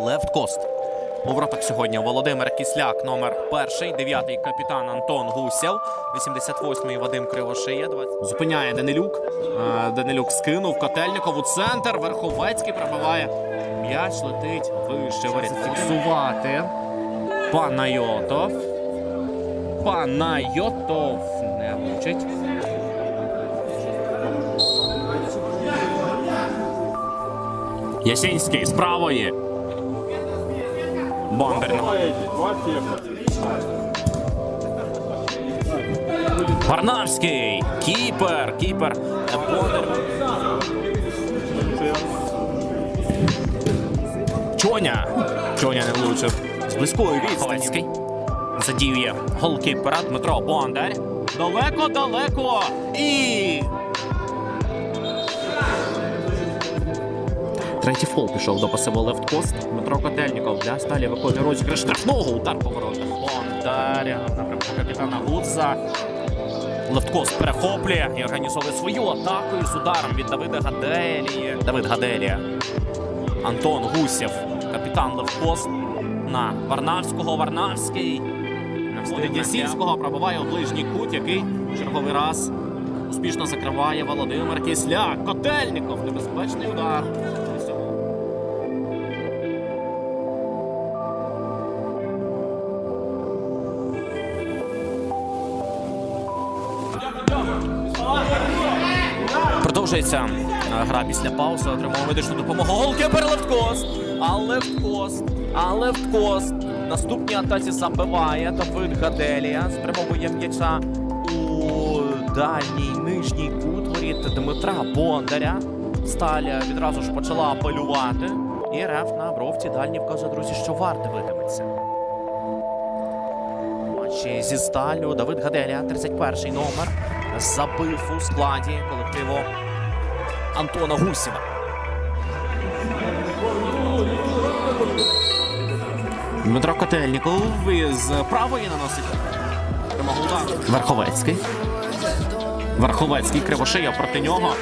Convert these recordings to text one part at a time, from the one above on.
Левткост. У воротах сьогодні Володимир Кісляк, номер перший, дев'ятий капітан Антон Гусєв, 88-й Вадим Кривошия. 20... Зупиняє Данилюк. Данилюк скинув Котельников у центр. Верховецький пробиває. М'яч летить вище воріт. Фіксувати. Панайотов. Панайотов не влучить. Ясінський з правої. Бондар. Варнавський. Кіпер. Кіпер. Бондар. Чоня. Чоня не влучив. З близької відстані. Задіює голкіпера Дмитро Бондар. Далеко, далеко. І. Третій фол пішов до пасиву лефткост. Дмитро Котельніков для сталі виконує розіграш штрафного удар по воротах. Бондаря напрямку капітана Гудза. Лефткост перехоплює і організовує свою атаку із ударом від Давида Гаделії. Давид Гаделія. Антон Гусєв, капітан Левкост на Варнавського. Варнавський. Від Ясінського пробиває у ближній кут, який в черговий раз успішно закриває Володимир Кисляк. Котельников. Небезпечний удар. Продовжується е, гра після паузи. Отримав медичну допомогу. Голкіпер Левткост. А Левткост. А Левткост. Наступній атаці забиває Давид Гаделія. Спрямовує м'яча у дальній нижній кут воріт Дмитра Бондаря. Сталя відразу ж почала апелювати. І реф на бровці дальні вказує, друзі, що вар дивитиметься. Матчі зі сталю Давид Гаделія, 31-й номер, забив у складі колективу Антона Гусєва. Дмитро Котельніков із правої наносить удару. Верховецький. Верховецький кривошия проти нього.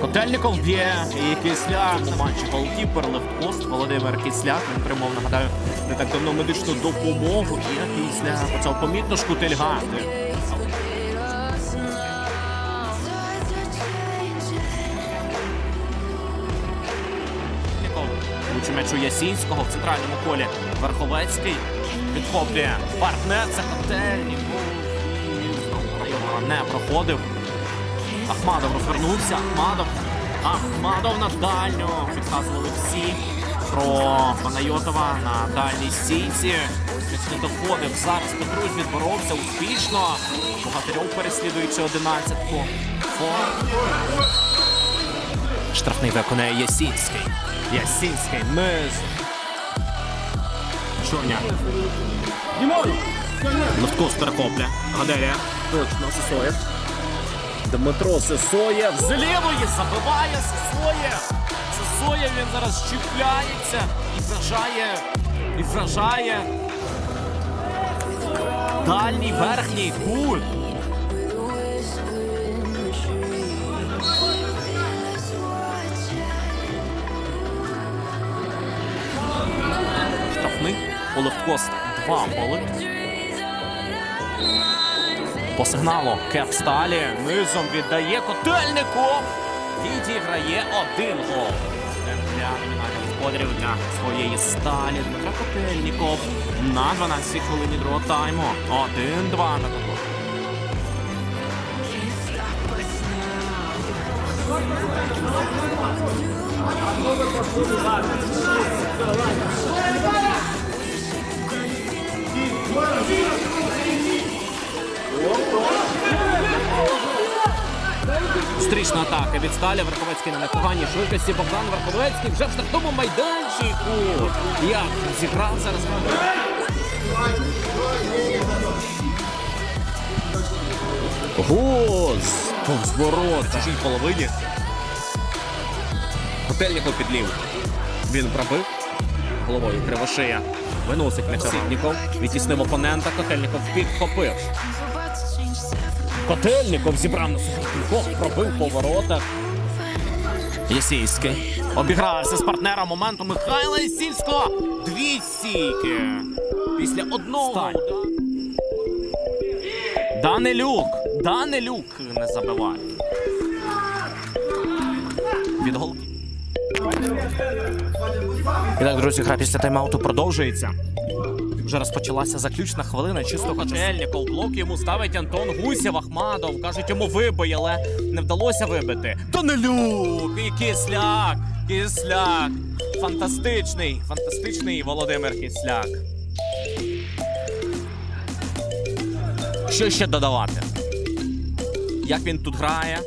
Котельников б'є і Кисляк матчі голкіпер Левткост Володимир Кисляк. Він отримав, нагадаю, не так давно медичну допомогу. І Кисляк почав помітно шкутильгати. Лучше м'ячу Ясінського в центральному колі. Верховецький підхоплює партнер. Це Котельніков. І знову не проходив. Ахмадов розвернувся. Ахмадов. Ахмадов на дальню. Підказували всі про Панайотова на дальній стійці. Не доходив. Зараз Петрусь відборовся успішно. Богатирьов переслідуючи одинадцятку. Фор. Штрафний виконує Ясінський. Ясінський. Низ. Чорня. Левткос перехопля. Гаделія. Точно Сесоєв. Дмитро Сесоєв з лівої забиває Сесоєв. Сесоєв він зараз чіпляється і вражає. І вражає. Дальній верхній кут. Штрафний. Два голи. По сигналу Кеп Сталі низом віддає Котельников. Відіграє один гол. Для номінальних господарів для своєї сталі Дмитра Котельников на 12 хвилині другого тайму. 1-2 на таку. Зустрічна атака від сталі. Верховецький на непоганій швидкості. Богдан Верховецький вже в штрафному майданчику. Як зіграв зараз. Гоз! Повз ворота. Чужій половині. Котельников під ліву. Він пробив. Головою кривошия. Виносить м'яча Сітніков. Відтіснив опонента. Котельников підхопив. Котельников зібрав на кількох, пробив по воротах. Ясійський. Обігрався з партнером моменту Михайла Ясільського. Дві стійки. Після одного. Стань. Данилюк. Данилюк не забиває. Від голки. І так, друзі, гра після тайм-ауту продовжується. Вже розпочалася заключна хвилина. Чисто Котельніков. Блок йому ставить Антон Гусєв, Ахмадов. Кажуть, йому вибий, але не вдалося вибити. Данилюк! І Кисляк! Кисляк! Фантастичний, фантастичний Володимир Кисляк. Що ще додавати? Як він тут грає?